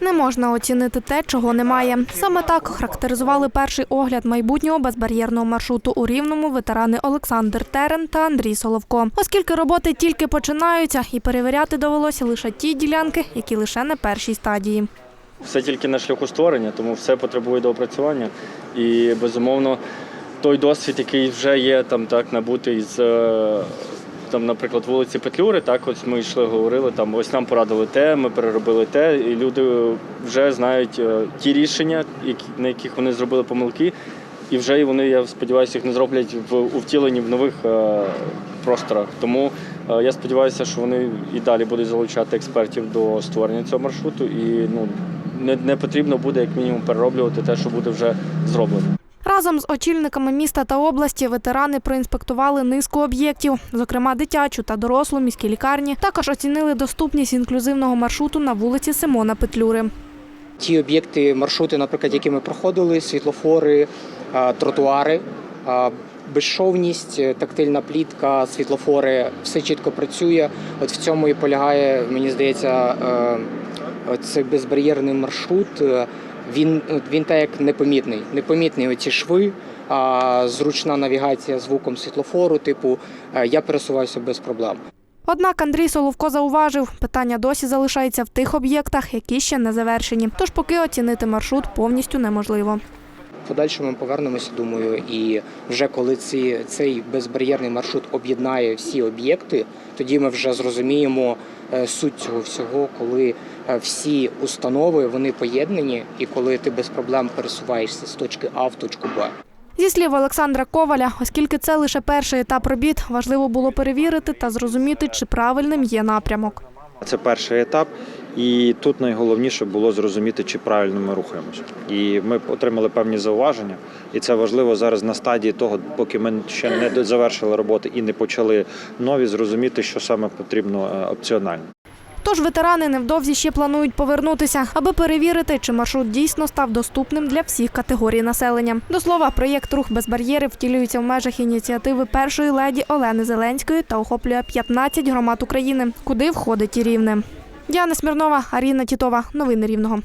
Не можна оцінити те, чого немає. Саме так характеризували перший огляд майбутнього безбар'єрного маршруту у Рівному ветерани Олександр Терен та Андрій Соловко. Оскільки роботи тільки починаються, і перевіряти довелося лише ті ділянки, які лише на першій стадії. Все тільки на шляху створення, тому все потребує доопрацювання. І безумовно, той досвід, який вже є там так набутий з е, там, наприклад, вулиці Петлюри, так ось ми йшли, говорили там. Ось нам порадили те, ми переробили те, і люди вже знають е, ті рішення, на яких вони зробили помилки. І вже вони, я сподіваюся, їх не зроблять в у втіленні в нових е, просторах. Тому е, я сподіваюся, що вони і далі будуть залучати експертів до створення цього маршруту, і ну не, не потрібно буде як мінімум перероблювати те, що буде вже зроблено. Разом з очільниками міста та області ветерани проінспектували низку об'єктів, зокрема дитячу та дорослу міські лікарні. Також оцінили доступність інклюзивного маршруту на вулиці Симона Петлюри. Ті об'єкти, маршрути, наприклад, які ми проходили, світлофори, тротуари, безшовність, е, тактильна плітка, світлофори, все чітко працює. От в цьому і полягає, мені здається, е, цей безбар'єрний маршрут. е, Він, він так як непомітний. Непомітні оці шви, а зручна навігація звуком світлофору, типу е, я пересуваюся без проблем. Однак Андрій Соловко зауважив, питання досі залишається в тих об'єктах, які ще не завершені. Тож поки оцінити маршрут повністю неможливо. Подальшому ми повернемося, думаю, і вже коли ці, цей безбар'єрний маршрут об'єднає всі об'єкти, тоді ми вже зрозуміємо е, суть цього всього, коли е, всі установи вони поєднані, і коли ти без проблем пересуваєшся з точки А в точку Б. Зі слів Олександра Коваля, оскільки це лише перший етап робіт, важливо було перевірити та зрозуміти, чи правильним є напрямок. Це перший етап, і тут найголовніше було зрозуміти, чи правильно ми рухаємося. І ми отримали певні зауваження, і це важливо зараз на стадії того, поки ми ще не завершили роботи і не почали нові, зрозуміти, що саме потрібно е, опціонально. Тож ветерани невдовзі ще планують повернутися, аби перевірити, чи маршрут дійсно став доступним для всіх категорій населення. До слова, проєкт Рух без бар'єрів втілюється в межах ініціативи першої леді Олени Зеленської та охоплює 15 громад України, куди входить і рівне. Діана Смірнова, Аріна Тітова. Новини Рівного.